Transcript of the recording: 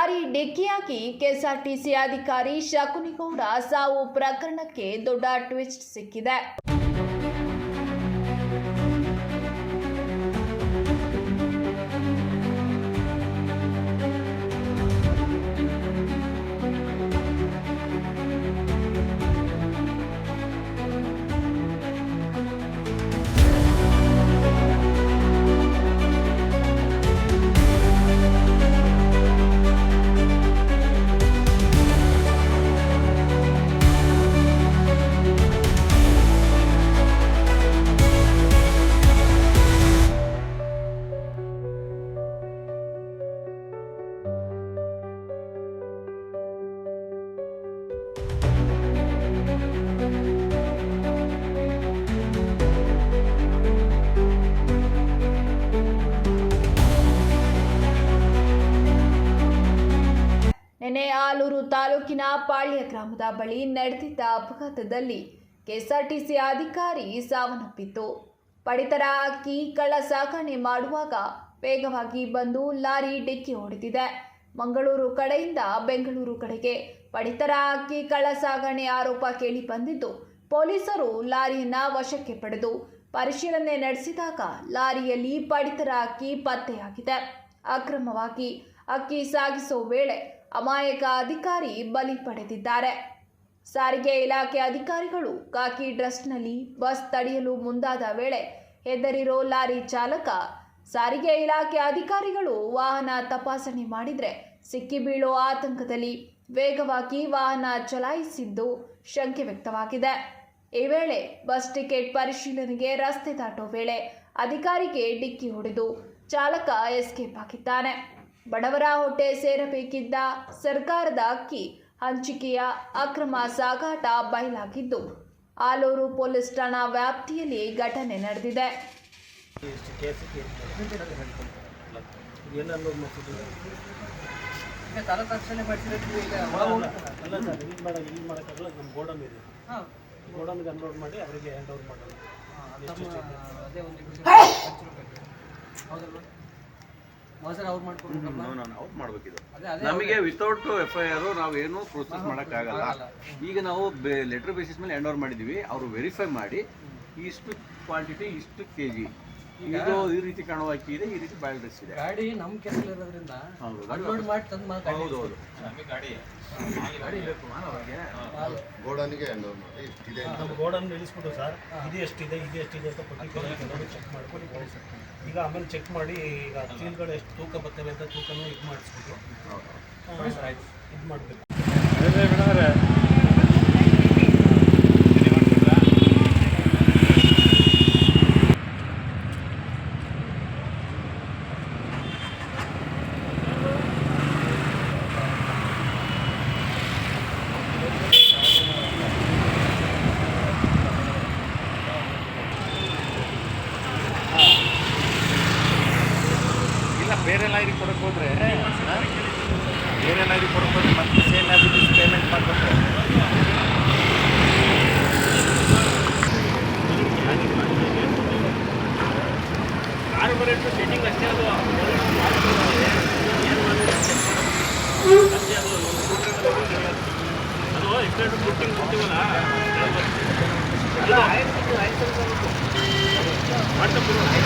Lorry ಡಿಕ್ಕಿಯಾಗಿ KSRTC ಅಧಿಕಾರಿ ಶಕುನಿಗೌಡ ಸಾವು ಪ್ರಕರಣಕ್ಕೆ ದೊಡ್ಡ ಟ್ವಿಸ್ಟ್ ಸಿಕ್ಕಿದೆ. ನಿನ್ನೆ ಆಲೂರು ತಾಲೂಕಿನ ಪಾಳ್ಯ ಗ್ರಾಮದ ಬಳಿ ನಡೆದಿದ್ದ ಅಪಘಾತದಲ್ಲಿ ಕೆಎಸ್ಆರ್ಟಿಸಿ ಅಧಿಕಾರಿ ಸಾವನ್ನಪ್ಪಿತ್ತು. ಪಡಿತರ ಅಕ್ಕಿ ಕಳ್ಳ ಸಾಗಣೆ ಮಾಡುವಾಗ ವೇಗವಾಗಿ ಬಂದು ಲಾರಿ ಡಿಕ್ಕಿ ಹೊಡೆದಿದೆ. ಮಂಗಳೂರು ಕಡೆಯಿಂದ ಬೆಂಗಳೂರು ಕಡೆಗೆ ಪಡಿತರ ಅಕ್ಕಿ ಕಳ್ಳ ಸಾಗಣೆ ಆರೋಪ ಕೇಳಿ ಬಂದಿದ್ದು, ಪೊಲೀಸರು ಲಾರಿಯನ್ನ ವಶಕ್ಕೆ ಪಡೆದು ಪರಿಶೀಲನೆ ನಡೆಸಿದಾಗ ಲಾರಿಯಲ್ಲಿ ಪಡಿತರ ಅಕ್ಕಿ ಪತ್ತೆಯಾಗಿದೆ. ಅಕ್ರಮವಾಗಿ ಅಕ್ಕಿ ಸಾಗಿಸೋ ವೇಳೆ ಅಮಾಯಕ ಅಧಿಕಾರಿ ಬಲಿ ಪಡೆದಿದ್ದಾರೆ. ಸಾರಿಗೆ ಇಲಾಖೆ ಅಧಿಕಾರಿಗಳು ಕಾಕಿ ಡ್ರೆಸ್ನಲ್ಲಿ ಬಸ್ ತಡೆಯಲು ಮುಂದಾದ ವೇಳೆ ಹೆದರಿರೋ ಲಾರಿ ಚಾಲಕ, ಸಾರಿಗೆ ಇಲಾಖೆ ಅಧಿಕಾರಿಗಳು ವಾಹನ ತಪಾಸಣೆ ಮಾಡಿದರೆ ಸಿಕ್ಕಿ ಬೀಳೋ ಆತಂಕದಲ್ಲಿ ವೇಗವಾಗಿ ವಾಹನ ಚಲಾಯಿಸಿದ್ದು ಶಂಕೆ ವ್ಯಕ್ತವಾಗಿದೆ. ಈ ವೇಳೆ ಬಸ್ ಟಿಕೆಟ್ ಪರಿಶೀಲನೆಗೆ ರಸ್ತೆ ದಾಟೋ ವೇಳೆ ಅಧಿಕಾರಿಗೆ ಡಿಕ್ಕಿ ಹೊಡೆದು ಚಾಲಕ ಎಸ್ಕೇಪ್ ಆಗಿದ್ದಾನೆ. ಬಡವರ ಹೊಟ್ಟೆ ಸೇರಬೇಕಿದ್ದ ಸರ್ಕಾರದ ಅಕ್ಕಿ ಹಂಚಿಕೆಯ ಅಕ್ರಮ ಸಾಗಾಟ ಬಯಲಾಗಿದ್ದು, ಆಲೂರು ಪೊಲೀಸ್ ಠಾಣಾ ವ್ಯಾಪ್ತಿಯಲ್ಲಿ ಘಟನೆ ನಡೆದಿದೆ. ಮಾಡಿ ಅವರಿಗೆ ಹ್ಯಾಂಡ್ ಓವರ್ ಮಾಡೋದು ಔಟ್ ಮಾಡ್ಬೇಕಿದು. ನಮಗೆ ವಿತೌಟ್ ಎಫ್ ಐ ಆರ್ ನಾವೇನು ಪ್ರೊಸೆಸ್ ಮಾಡೋಕ್ಕಾಗಲ್ಲ. ಈಗ ನಾವು ಲೆಟರ್ ಬೇಸಿಸ್ ಮೇಲೆ ಹ್ಯಾಂಡ್ ಓವರ್ ಮಾಡಿದ್ದೀವಿ ಅವರು ವೆರಿಫೈ ಮಾಡಿ ಇಷ್ಟು ಕ್ವಾಂಟಿಟಿ ಇಷ್ಟು ಕೆ ಜಿ ಇದು ಈ ರೀತಿ ಕಾಣುವ ಅಕ್ಕಿ ಇದೆ ಈ ರೀತಿ ಬಾಯಲ್ ಡ್ರೆಸ್ ಇದೆ ಗಾಡಿ ನಮ್ಮ ಕೆಲಸ ಇರೋದ್ರಿಂದ ಹೌದು ಅನ್ಲೋಡ್ ಮಾಡಿ ತಂದು ಮಾಡಿ ಹೌದು ಹೌದು. ಗಾಡಿ ಬೇಕು ಮಾನವರಿಗೆ ಅವ್ರಿಗೆ. ಗೋಡನ್ಗೆ ನಮ್ಮ ಗೋಡನ್ ನಿಲ್ಲಿಸ್ಬಿಟ್ಟು ಸರ್. ಇದು ಎಷ್ಟಿದೆ ಇದು ಎಷ್ಟಿದೆ ಅಂತ ಪರ್ಟಿಕ್ಯುಲರ್ ಚೆಕ್ ಮಾಡ್ಕೊಂಡು ಕಳಿಸಿ ಈಗ ಆಮೇಲೆ ಚೆಕ್ ಮಾಡಿ ಈಗ ಚೀಲ್ಗಳು ಎಷ್ಟು ತೂಕ ಬರ್ತವೆ ಅಂತ ತೂಕನೂ ಇದು ಮಾಡಿಸ್ಬಿಟ್ಟು ಇದು ಮಾಡಬೇಕು. ಬೇರೆ ಲೈರಿಗೆ ಕೊಡಕ್ಕೆ ಹೋದ್ರೆ ಬೇರೆ ಲೈರಿಗೆ ಕೊಡಕ್ಕೆ ಹೋದ್ರೆ ಮತ್ತೆ ಸೇಮ್ ಆಸ್ ಪೇಮೆಂಟ್ ಮಾಡಬೇಕು ಸೆಟ್ಟಿಂಗ್ ಅಷ್ಟೇ ಅದು. ಅದು